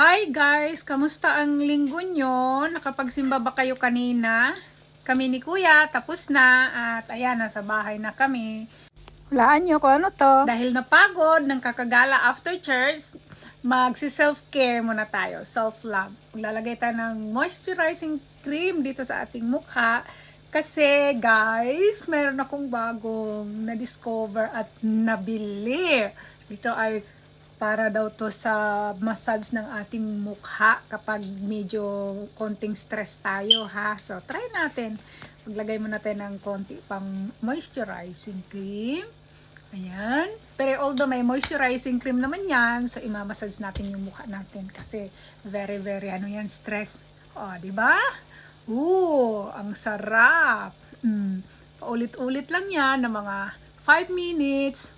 Hi guys! Kamusta ang linggo nyo? Nakapagsimba ba kayo kanina? Kami ni Kuya, tapos na at ayan, nasa bahay na kami. Hulaan nyo kung ano to. Dahil napagod ng kakagala after church, magsi-self-care muna tayo. Self-love. Maglalagay tayo ng moisturizing cream dito sa ating mukha. Kasi guys, meron akong bagong na-discover at nabili. Ito ay para daw to sa massage ng ating mukha kapag medyo konting stress tayo ha. So, try natin. Maglagay muna tayo ng konti pang moisturizing cream. Ayan. Pero although may moisturizing cream naman yan, so imamassage natin yung mukha natin kasi very, very ano yan, stress. O, di ba? Ooh, ang sarap. Mm. Paulit-ulit lang yan ng mga 5 minutes.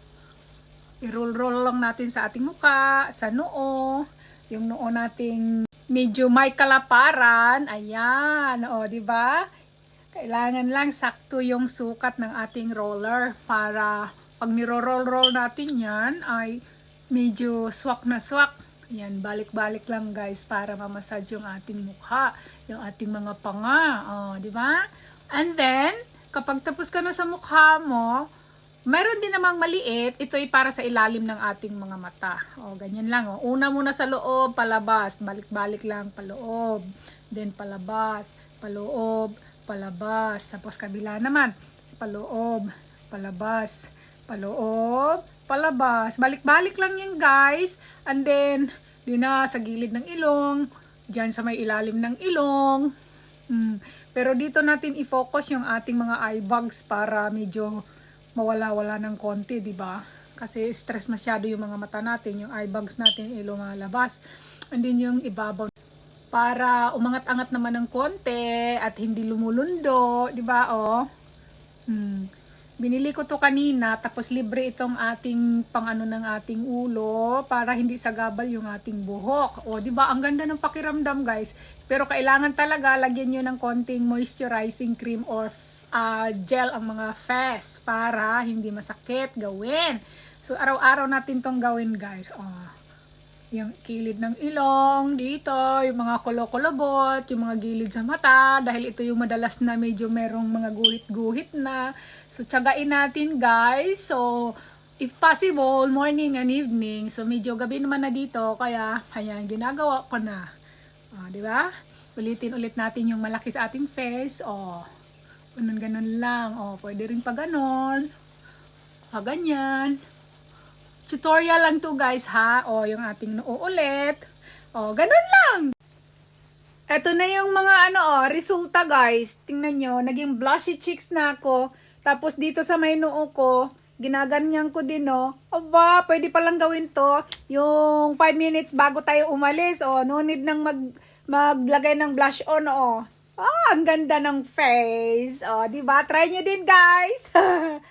I-roll-roll lang natin sa ating muka, sa noo, yung noo nating medyo may kalaparan. Ayan, o, di ba? Kailangan lang sakto yung sukat ng ating roller para pag niro-roll-roll natin yan ay medyo swak na swak. Ayan, balik-balik lang guys para mamassage yung ating mukha, yung ating mga panga. O, di ba? And then, kapag tapos ka na sa mukha mo, Meron din namang maliit, ito ay para sa ilalim ng ating mga mata. O, ganyan lang. O. Una muna sa loob, palabas. Balik-balik lang, paloob. Then palabas, paloob, palabas. Tapos kabila naman, paloob, palabas, paloob, palabas. Balik-balik lang yan guys. And then, di na sa gilid ng ilong, dyan sa may ilalim ng ilong. Hmm. Pero dito natin i-focus yung ating mga eye bags para medyo mawala-wala ng konti, di ba? Kasi stress masyado yung mga mata natin, yung eye bags natin ay lumalabas. And then yung ibabaw para umangat-angat naman ng konti at hindi lumulundo, di ba? Oh. Hmm. Binili ko to kanina tapos libre itong ating pang-ano ng ating ulo para hindi sagabal yung ating buhok. O, di ba? Ang ganda ng pakiramdam, guys. Pero kailangan talaga lagyan niyo ng konting moisturizing cream or uh, gel ang mga face para hindi masakit gawin. So, araw-araw natin tong gawin, guys. Oh, yung kilid ng ilong, dito, yung mga kulo-kulobot, yung mga gilid sa mata, dahil ito yung madalas na medyo merong mga guhit-guhit na. So, tsagain natin, guys. So, if possible, morning and evening. So, medyo gabi naman na dito, kaya, ayan, ginagawa ko na. Oh, di ba? Ulitin ulit natin yung malaki sa ating face. Oh, Ganun, ganun lang. O, pwede rin pa ganon. Pa ganyan. Tutorial lang to guys ha. O, yung ating noo ulit. O, ganun lang. Ito na yung mga ano o, resulta guys. Tingnan nyo, naging blushy cheeks na ako. Tapos dito sa may noo ko, ginaganyan ko din o. Aba, pwede palang gawin to. Yung 5 minutes bago tayo umalis. O, no need nang mag, maglagay ng blush on o. Ah, ang ganda ng face. Oh, 'di ba? Try niyo din, guys.